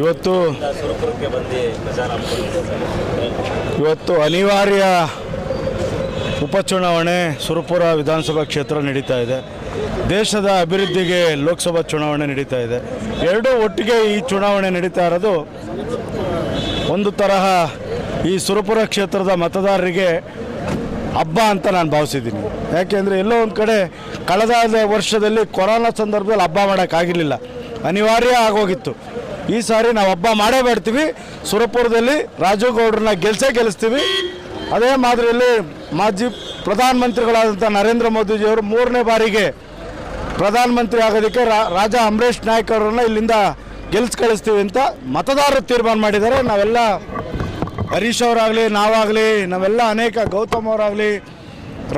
ಇವತ್ತು ಇವತ್ತು ಅನಿವಾರ್ಯ ಉಪಚುನಾವಣೆ ಸುರಪುರ ವಿಧಾನಸಭಾ ಕ್ಷೇತ್ರ ನಡೀತಾ ಇದೆ. ದೇಶದ ಅಭಿವೃದ್ಧಿಗೆ ಲೋಕಸಭಾ ಚುನಾವಣೆ ನಡೀತಾ ಇದೆ. ಎರಡೂ ಒಟ್ಟಿಗೆ ಈ ಚುನಾವಣೆ ನಡೀತಾ ಇರೋದು ಒಂದು ತರಹ ಈ ಸುರಪುರ ಕ್ಷೇತ್ರದ ಮತದಾರರಿಗೆ ಹಬ್ಬ ಅಂತ ನಾನು ಭಾವಿಸಿದ್ದೀನಿ. ಯಾಕೆಂದರೆ ಎಲ್ಲೋ ಒಂದು ಕಡೆ ಕಳೆದ ವರ್ಷದಲ್ಲಿ ಕೊರೋನಾ ಸಂದರ್ಭದಲ್ಲಿ ಹಬ್ಬ ಮಾಡೋಕ್ಕಾಗಿರಲಿಲ್ಲ ಅನಿವಾರ್ಯ ಆಗೋಗಿತ್ತು. ಈ ಸಾರಿ ನಾವು ಹಬ್ಬ ಮಾಡೇ ಮಾಡ್ತೀವಿ. ಸುರಪುರದಲ್ಲಿ ರಾಜುಗೌಡ್ರನ್ನ ಗೆಲ್ಸೇ ಗೆಲ್ಲಿಸ್ತೀವಿ. ಅದೇ ಮಾದರಿಯಲ್ಲಿ ಮಾಜಿ ಪ್ರಧಾನಮಂತ್ರಿಗಳಾದಂಥ ನರೇಂದ್ರ ಮೋದಿಜಿಯವರು ಮೂರನೇ ಬಾರಿಗೆ ಪ್ರಧಾನಮಂತ್ರಿ ಆಗೋದಕ್ಕೆ ರಾಜ ಅಂಬರೀಷ್ ನಾಯ್ಕ್ ಅವರನ್ನ ಇಲ್ಲಿಂದ ಗೆಲ್ಸ್ ಕಳಿಸ್ತೀವಿ ಅಂತ ಮತದಾರರು ತೀರ್ಮಾನ ಮಾಡಿದ್ದಾರೆ. ನಾವೆಲ್ಲ ಹರೀಶ್ ಅವರಾಗಲಿ, ನಾವಾಗಲಿ, ನಾವೆಲ್ಲ ಅನೇಕ ಗೌತಮ್ ಅವರಾಗಲಿ,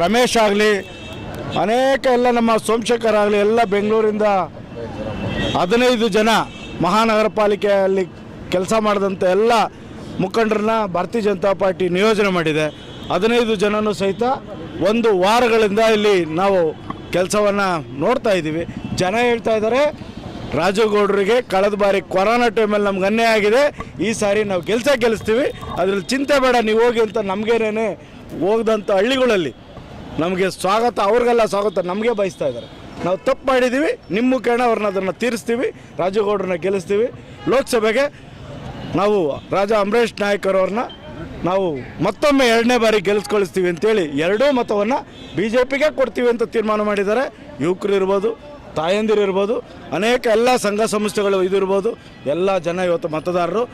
ರಮೇಶ್ ಆಗಲಿ, ಅನೇಕ ಎಲ್ಲ ನಮ್ಮ ಸೋಮಶೇಖರ್ ಆಗಲಿ, ಎಲ್ಲ ಬೆಂಗಳೂರಿಂದ ಹದಿನೈದು ಜನ ಮಹಾನಗರ ಪಾಲಿಕೆಯಲ್ಲಿ ಕೆಲಸ ಮಾಡಿದಂಥ ಎಲ್ಲ ಮುಖಂಡರನ್ನ ಭಾರತೀಯ ಜನತಾ ಪಾರ್ಟಿ ನಿಯೋಜನೆ ಮಾಡಿದೆ. ಹದಿನೈದು ಜನನೂ ಸಹಿತ ಒಂದು ವಾರಗಳಿಂದ ಇಲ್ಲಿ ನಾವು ಕೆಲಸವನ್ನು ನೋಡ್ತಾ ಇದ್ದೀವಿ. ಜನ ಹೇಳ್ತಾ ಇದ್ದಾರೆ, ರಾಜಗೌಡರಿಗೆ ಕಳೆದ ಬಾರಿ ಕೊರೋನಾ ಟೈಮಲ್ಲಿ ನಮ್ಗೆ ಅನ್ಯಾಯ ಆಗಿದೆ. ಈ ಸಾರಿ ನಾವು ಕೆಲಸ ಗೆಲ್ಲಿಸ್ತೀವಿ ಅದರಲ್ಲಿ ಚಿಂತೆ ಬೇಡ, ನೀವು ಹೋಗಿ ಅಂತ ನಮಗೇನೇ ಹೋಗ್ದಂಥ ಹಳ್ಳಿಗಳಲ್ಲಿ ನಮಗೆ ಸ್ವಾಗತ, ಅವ್ರಿಗೆಲ್ಲ ಸ್ವಾಗತ ನಮಗೆ ಬಯಸ್ತಾ ಇದ್ದಾರೆ. ನಾವು ತಪ್ಪು ಮಾಡಿದ್ದೀವಿ, ನಿಮ್ಮ ಮುಖೇಣ ಅವ್ರನ್ನ ಅದನ್ನು ತೀರಿಸ್ತೀವಿ, ರಾಜೇಗೌಡರನ್ನ ಗೆಲ್ಲಿಸ್ತೀವಿ. ಲೋಕಸಭೆಗೆ ನಾವು ರಾಜ ಅಂಬರೀಷ್ ನಾಯಕರವ್ರನ್ನ ನಾವು ಮತ್ತೊಮ್ಮೆ ಎರಡನೇ ಬಾರಿ ಗೆಲ್ಲಿಸ್ಕೊಳಿಸ್ತೀವಿ ಅಂತೇಳಿ ಎರಡೂ ಮತವನ್ನು ಬಿ ಜೆ ಪಿಗೆ ಕೊಡ್ತೀವಿ ಅಂತ ತೀರ್ಮಾನ ಮಾಡಿದ್ದಾರೆ. ಯುವಕರು ಇರ್ಬೋದು, ತಾಯಂದಿರು ಇರ್ಬೋದು, ಅನೇಕ ಎಲ್ಲ ಸಂಘ ಸಂಸ್ಥೆಗಳು ಇದಿರ್ಬೋದು ಎಲ್ಲ ಜನ ಇವತ್ತು ಮತದಾರರು.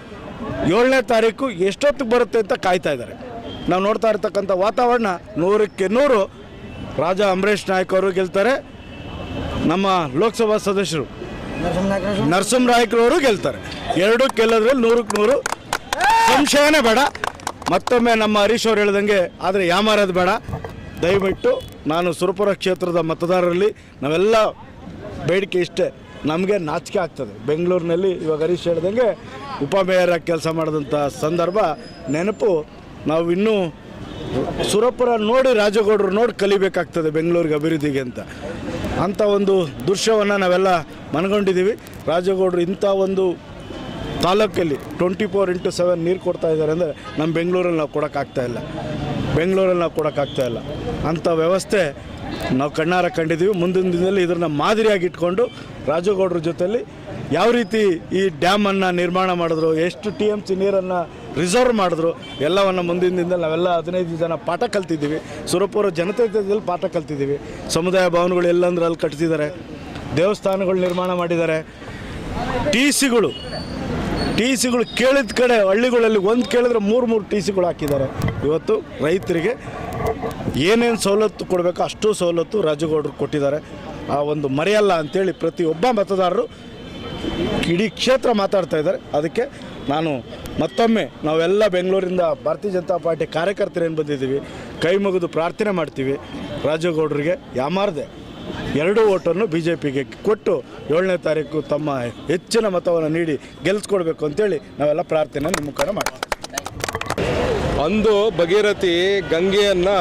ಏಳನೇ ತಾರೀಕು ಎಷ್ಟೊತ್ತಿಗೆ ಬರುತ್ತೆ ಅಂತ ಕಾಯ್ತಾ ಇದ್ದಾರೆ. ನಾವು ನೋಡ್ತಾ ಇರ್ತಕ್ಕಂಥ ವಾತಾವರಣ ನೂರಕ್ಕೆ ನೂರು ರಾಜ ಅಂಬರೀಶ್ ನಾಯ್ಕ ಅವರು ಗೆಲ್ತಾರೆ. ನಮ್ಮ ಲೋಕಸಭಾ ಸದಸ್ಯರು ನರಸಿಂಹರಾಯ್ಕರವರು ಗೆಲ್ತಾರೆ. ಎರಡು ಗೆಲ್ಲೋದ್ರಲ್ಲಿ ನೂರಕ್ಕೆ ನೂರು. ಸಂಶಯನೇ ಬೇಡ. ಮತ್ತೊಮ್ಮೆ ನಮ್ಮ ಹರೀಶ್ ಅವ್ರು ಹೇಳ್ದಂಗೆ ಆದರೆ ಯಾಮಾರದು ಬೇಡ. ದಯವಿಟ್ಟು ನಾನು ಸುರಪುರ ಕ್ಷೇತ್ರದ ಮತದಾರರಲ್ಲಿ ನಾವೆಲ್ಲ ಬೇಡಿಕೆ ಇಷ್ಟೇ. ನಮಗೆ ನಾಚಿಕೆ ಆಗ್ತದೆ. ಬೆಂಗಳೂರಿನಲ್ಲಿ ಇವಾಗ ಹರೀಶ್ ಹೇಳ್ದಂಗೆ ಉಪಮೇಯರ ಕೆಲಸ ಮಾಡಿದಂಥ ಸಂದರ್ಭ ನೆನಪು. ನಾವು ಇನ್ನೂ ಸುರಪುರ ನೋಡಿ ರಾಜಗೌಡರು ನೋಡಿ ಕಲಿಬೇಕಾಗ್ತದೆ ಬೆಂಗಳೂರಿಗೆ ಅಭಿವೃದ್ಧಿಗೆ ಅಂತ. ಅಂಥ ಒಂದು ದೃಶ್ಯವನ್ನು ನಾವೆಲ್ಲ ಮನಗೊಂಡಿದ್ದೀವಿ. ರಾಜಗೌಡರು ಇಂಥ ಒಂದು ತಾಲೂಕಲ್ಲಿ ಟ್ವೆಂಟಿ ಫೋರ್ ಇಂಟು ಸೆವೆನ್ ನೀರು ಕೊಡ್ತಾ ಇದ್ದಾರೆ ಅಂದರೆ ನಮ್ಮ ಬೆಂಗಳೂರಲ್ಲಿ ನಾವು ಕೊಡೋಕ್ಕಾಗ್ತಾ ಇಲ್ಲ. ಬೆಂಗಳೂರಲ್ಲಿ ನಾವು ಕೊಡೋಕ್ಕಾಗ್ತಾ ಇಲ್ಲ. ಅಂಥ ವ್ಯವಸ್ಥೆ ನಾವು ಕಣ್ಣಾರ ಕಂಡಿದ್ದೀವಿ. ಮುಂದಿನ ದಿನದಲ್ಲಿ ಇದನ್ನು ಮಾದರಿಯಾಗಿ ಇಟ್ಕೊಂಡು ರಾಜಗೌಡರ ಜೊತೆಯಲ್ಲಿ ಯಾವ ರೀತಿ ಈ ಡ್ಯಾಮನ್ನು ನಿರ್ಮಾಣ ಮಾಡಿದ್ರು, ಎಷ್ಟು ಟಿ ಎಂ ಸಿ ನೀರನ್ನು ರಿಸರ್ವ್ ಮಾಡಿದ್ರು. ಎಲ್ಲವನ್ನು ಮುಂದಿನ ದಿನದಲ್ಲಿ ನಾವೆಲ್ಲ ಹದಿನೈದು ಜನ ಪಾಠ ಕಲ್ತಿದ್ದೀವಿ. ಸುರಪುರ ಜನತೆಯಲ್ಲಿ ಪಾಠ ಕಲ್ತಿದ್ದೀವಿ. ಸಮುದಾಯ ಭವನಗಳು ಎಲ್ಲಂದ್ರೆ ಅಲ್ಲಿ ಕಟ್ಟಿಸಿದ್ದಾರೆ. ದೇವಸ್ಥಾನಗಳು ನಿರ್ಮಾಣ ಮಾಡಿದ್ದಾರೆ. ಟಿ ಸಿಗಳು ಟಿ ಸಿಗಳು ಕೇಳಿದ ಕಡೆ ಹಳ್ಳಿಗಳಲ್ಲಿ ಒಂದು ಕೇಳಿದ್ರೆ ಮೂರು ಮೂರು ಟಿ ಸಿಗಳು ಹಾಕಿದ್ದಾರೆ. ಇವತ್ತು ರೈತರಿಗೆ ಏನೇನು ಸವಲತ್ತು ಕೊಡಬೇಕು ಅಷ್ಟು ಸವಲತ್ತು ರಾಜಗೌಡರು ಕೊಟ್ಟಿದ್ದಾರೆ. ಆ ಒಂದು ಮರೆಯಲ್ಲ ಅಂತೇಳಿ ಪ್ರತಿಯೊಬ್ಬ ಮತದಾರರು ಇಡೀ ಕ್ಷೇತ್ರ ಮಾತಾಡ್ತಾ ಇದ್ದಾರೆ. ಅದಕ್ಕೆ ನಾನು ಮತ್ತೊಮ್ಮೆ ನಾವೆಲ್ಲ ಬೆಂಗಳೂರಿಂದ ಭಾರತೀಯ ಜನತಾ ಪಾರ್ಟಿ ಕಾರ್ಯಕರ್ತರೇನು ಬಂದಿದ್ದೀವಿ, ಕೈ ಮುಗಿದು ಪ್ರಾರ್ಥನೆ ಮಾಡ್ತೀವಿ. ರಾಜಗೌಡರಿಗೆ ಯಾಮಾರದೆ ಎರಡು ಓಟನ್ನು ಬಿ ಜೆ ಪಿಗೆ ಕೊಟ್ಟು ಏಳನೇ ತಾರೀಕು ತಮ್ಮ ಹೆಚ್ಚಿನ ಮತವನ್ನು ನೀಡಿ ಗೆಲ್ಲಿಸ್ಕೊಡ್ಬೇಕು ಅಂತೇಳಿ ನಾವೆಲ್ಲ ಪ್ರಾರ್ಥನೆ ನಿಮ್ಮ ಮುಖಾಂತರ ಮಾಡ್ತೀವಿ. ಅಂದು ಭಗೀರಥಿ ಗಂಗೆಯನ್ನು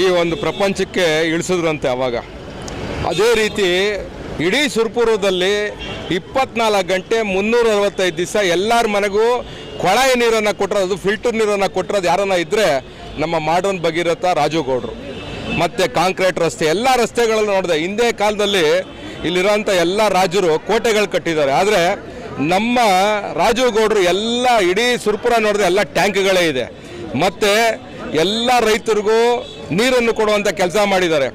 ಈ ಒಂದು ಪ್ರಪಂಚಕ್ಕೆ ಇಳಿಸಿದ್ರಂತೆ ಅವಾಗ. ಅದೇ ರೀತಿ ಇಡೀ ಸುರ್ಪುರದಲ್ಲಿ ಇಪ್ಪತ್ನಾಲ್ಕು ಗಂಟೆ ಮುನ್ನೂರ ಅರವತ್ತೈದು ದಿವಸ ಎಲ್ಲರ ಮನೆಗೂ ಕೊಳಾಯಿ ನೀರನ್ನು ಕೊಟ್ಟರೆ ಅದು ಫಿಲ್ಟರ್ ನೀರನ್ನು ಕೊಟ್ಟಿರೋದು ಯಾರನ್ನ ಇದ್ದರೆ ನಮ್ಮ ಮಾಡರ್ನ್ ಭಗೀರಥ ರಾಜುಗೌಡರು. ಮತ್ತು ಕಾಂಕ್ರೀಟ್ ರಸ್ತೆ, ಎಲ್ಲ ರಸ್ತೆಗಳನ್ನು ನೋಡಿದೆ. ಹಿಂದೆ ಕಾಲದಲ್ಲಿ ಇಲ್ಲಿರೋಂಥ ಎಲ್ಲ ರಾಜರು ಕೋಟೆಗಳು ಕಟ್ಟಿದ್ದಾರೆ. ಆದರೆ ನಮ್ಮ ರಾಜುಗೌಡರು ಎಲ್ಲ ಇಡೀ ಸುರ್ಪುರ ನೋಡಿದ್ರೆ ಎಲ್ಲ ಟ್ಯಾಂಕ್ಗಳೇ ಇದೆ. ಮತ್ತು ಎಲ್ಲ ರೈತರಿಗೂ ನೀರನ್ನು ಕೊಡುವಂಥ ಕೆಲಸ ಮಾಡಿದ್ದಾರೆ.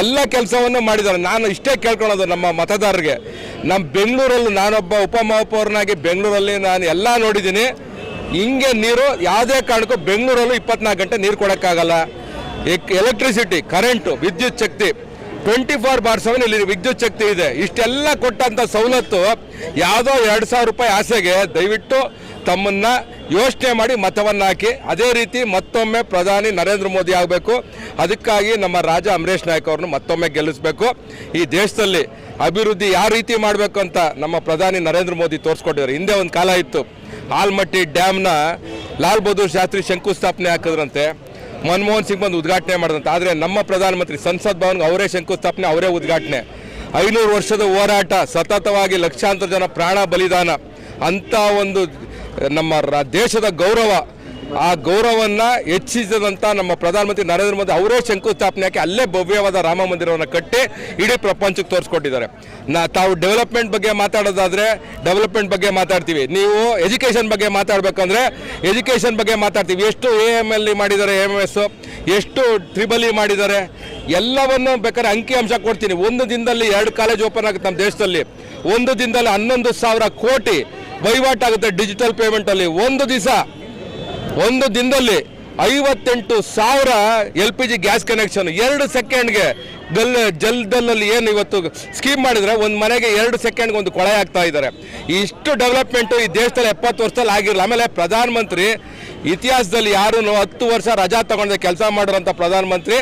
ಎಲ್ಲ ಕೆಲಸವನ್ನು ಮಾಡಿದ್ದಾರೆ. ನಾನು ಇಷ್ಟೇ ಕೇಳ್ಕೊಳೋದು ನಮ್ಮ ಮತದಾರರಿಗೆ. ನಮ್ಮ ಬೆಂಗಳೂರಲ್ಲಿ ನಾನೊಬ್ಬ ಉಪಮಹಾಪೌರನಾಗಿ ಬೆಂಗಳೂರಲ್ಲಿ ನಾನು ಎಲ್ಲ ನೋಡಿದ್ದೀನಿ. ಹಿಂಗೆ ನೀರು ಯಾವುದೇ ಕಾರಣಕ್ಕೂ ಬೆಂಗಳೂರಲ್ಲೂ ಇಪ್ಪತ್ನಾಲ್ಕು ಗಂಟೆ ನೀರು ಕೊಡೋಕ್ಕಾಗಲ್ಲ. ಎಲೆಕ್ಟ್ರಿಸಿಟಿ ಕರೆಂಟು ವಿದ್ಯುತ್ ಶಕ್ತಿ ಟ್ವೆಂಟಿ ಫೋರ್ ಬಾರ್ ಸೆವೆನ್ ಇಲ್ಲಿ ವಿದ್ಯುತ್ ಶಕ್ತಿ ಇದೆ. ಇಷ್ಟೆಲ್ಲ ಕೊಟ್ಟಂಥ ಸವಲತ್ತು ಯಾವುದೋ ಎರಡು ಸಾವಿರ ರೂಪಾಯಿ ಆಸೆಗೆ ದಯವಿಟ್ಟು ತಮ್ಮನ್ನ ಯೋಚನೆ ಮಾಡಿ ಮತವನ್ನು ಹಾಕಿ ಅದೇ ರೀತಿ ಮತ್ತೊಮ್ಮೆ ಪ್ರಧಾನಿ ನರೇಂದ್ರ ಮೋದಿ ಆಗಬೇಕು. ಅದಕ್ಕಾಗಿ ನಮ್ಮ ರಾಜ ಅಮರೇಶ್ ನಾಯ್ಕ ಅವ್ರನ್ನ ಮತ್ತೊಮ್ಮೆ ಗೆಲ್ಲಿಸಬೇಕು. ಈ ದೇಶದಲ್ಲಿ ಅಭಿವೃದ್ಧಿ ಯಾವ ರೀತಿ ಮಾಡಬೇಕು ಅಂತ ನಮ್ಮ ಪ್ರಧಾನಿ ನರೇಂದ್ರ ಮೋದಿ ತೋರಿಸ್ಕೊಟ್ಟಿದ್ದಾರೆ. ಹಿಂದೆ ಒಂದು ಕಾಲ ಇತ್ತು. ಆಲ್ಮಟ್ಟಿ ಡ್ಯಾಮ್ನ ಲಾಲ್ ಬಹದ್ದೂರ್ ಶಾಸ್ತ್ರಿ ಶಂಕುಸ್ಥಾಪನೆ ಹಾಕಿದ್ರಂತೆ. ಮನಮೋಹನ್ ಸಿಂಗ್ ಬಂದು ಉದ್ಘಾಟನೆ ಮಾಡಿದಂತೆ. ಆದರೆ ನಮ್ಮ ಪ್ರಧಾನಮಂತ್ರಿ ಸಂಸತ್ ಭವನ್ಗೆ ಅವರೇ ಶಂಕುಸ್ಥಾಪನೆ, ಅವರೇ ಉದ್ಘಾಟನೆ. ಐನೂರು ವರ್ಷದ ಹೋರಾಟ, ಸತತವಾಗಿ ಲಕ್ಷಾಂತರ ಜನ ಪ್ರಾಣ ಬಲಿದಾನ. ಅಂಥ ಒಂದು ನಮ್ಮ ದೇಶದ ಗೌರವ. ಆ ಗೌರವವನ್ನು ಹೆಚ್ಚಿಸಿದಂಥ ನಮ್ಮ ಪ್ರಧಾನಮಂತ್ರಿ ನರೇಂದ್ರ ಮೋದಿ ಅವರೇ ಶಂಕುಸ್ಥಾಪನೆ ಹಾಕಿ ಅಲ್ಲೇ ಭವ್ಯವಾದ ರಾಮ ಮಂದಿರವನ್ನು ಕಟ್ಟಿ ಇಡೀ ಪ್ರಪಂಚಕ್ಕೆ ತೋರಿಸ್ಕೊಟ್ಟಿದ್ದಾರೆ. ನಾ, ತಾವು ಡೆವಲಪ್ಮೆಂಟ್ ಬಗ್ಗೆ ಮಾತಾಡೋದಾದರೆ ಡೆವಲಪ್ಮೆಂಟ್ ಬಗ್ಗೆ ಮಾತಾಡ್ತೀವಿ. ನೀವು ಎಜುಕೇಷನ್ ಬಗ್ಗೆ ಮಾತಾಡಬೇಕಂದ್ರೆ ಎಜುಕೇಷನ್ ಬಗ್ಗೆ ಮಾತಾಡ್ತೀವಿ. ಎಷ್ಟು ಎ ಎಂ ಎಲ್ ಮಾಡಿದ್ದಾರೆ ಎಂ ಎಸ್ ಎಷ್ಟು ತ್ರಿಬಲಿ ಇ ಮಾಡಿದ್ದಾರೆ, ಎಲ್ಲವನ್ನು ಬೇಕಾದ್ರೆ ಅಂಕಿ ಅಂಶ ಕೊಡ್ತೀನಿ. ಒಂದು ದಿನದಲ್ಲಿ ಎರಡು ಕಾಲೇಜ್ ಓಪನ್ ಆಗುತ್ತೆ ನಮ್ಮ ದೇಶದಲ್ಲಿ. ಒಂದು ದಿನದಲ್ಲಿ ಹನ್ನೊಂದು ಸಾವಿರ ಕೋಟಿ ವಹಿವಾಟಾಗುತ್ತೆ ಡಿಜಿಟಲ್ ಪೇಮೆಂಟಲ್ಲಿ ಒಂದು ದಿವಸ, ಒಂದು ದಿನದಲ್ಲಿ ಐವತ್ತೆಂಟು ಸಾವಿರ L P G gas connection ಎರಡು ಸೆಕೆಂಡ್ಗೆ ಗಲ್ ಜಲ್ದಲ್ಲಲ್ಲಿ ಏನು ಇವತ್ತು ಸ್ಕೀಮ್ ಮಾಡಿದ್ರೆ ಒಂದು ಮನೆಗೆ ಎರಡು ಸೆಕೆಂಡ್ಗೆ ಒಂದು ಕೊಳೆ ಆಗ್ತಾ ಇದ್ದಾರೆ ಇಷ್ಟು ಡೆವಲಪ್ಮೆಂಟು ಈ ದೇಶದಲ್ಲಿ ಎಪ್ಪತ್ತು ವರ್ಷದಲ್ಲಿ ಆಗಿರಲಿಲ್ಲ ಆಮೇಲೆ ಪ್ರಧಾನಮಂತ್ರಿ ಇತಿಹಾಸದಲ್ಲಿ ಯಾರೂ ಹತ್ತು ವರ್ಷ ರಜಾ ತಗೊಂಡೆ ಕೆಲಸ ಮಾಡಿರೋಂಥ ಪ್ರಧಾನಮಂತ್ರಿ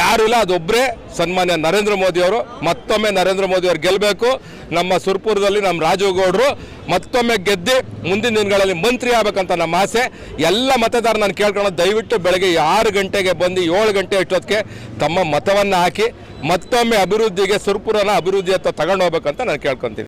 ಯಾರೂ ಇಲ್ಲ ಅದೊಬ್ಬರೇ ಸನ್ಮಾನ್ಯ ನರೇಂದ್ರ ಮೋದಿ ಅವರು. ಮತ್ತೊಮ್ಮೆ ನರೇಂದ್ರ ಮೋದಿ ಅವರು ಗೆಲ್ಲಬೇಕು ನಮ್ಮ ಸುರ್ಪುರದಲ್ಲಿ ನಮ್ಮ ರಾಜೇಗೌಡರು ಮತ್ತೊಮ್ಮೆ ಗೆದ್ದು ಮುಂದಿನ ದಿನಗಳಲ್ಲಿ ಮಂತ್ರಿ ಆಗಬೇಕಂತ ನಮ್ಮ ಆಸೆ. ಎಲ್ಲ ಮತದಾರ ನಾನು ಕೇಳ್ಕೊಳ್ಳೋದು ದಯವಿಟ್ಟು ಬೆಳಗ್ಗೆ ಆರು ಗಂಟೆಗೆ ಬಂದು ಏಳು ಗಂಟೆ ಅಷ್ಟೊತ್ತಿಗೆ ತಮ್ಮ ಮತವನ್ನು ಹಾಕಿ ಮತ್ತೊಮ್ಮೆ ಅಭಿವೃದ್ಧಿಗೆ, ಸುರ್ಪುರನ ಅಭಿವೃದ್ಧಿ ಹತ್ತ ತಗೊಂಡು ಹೋಗ್ಬೇಕಂತ ನಾನು ಕೇಳ್ಕೊತೀನಿ.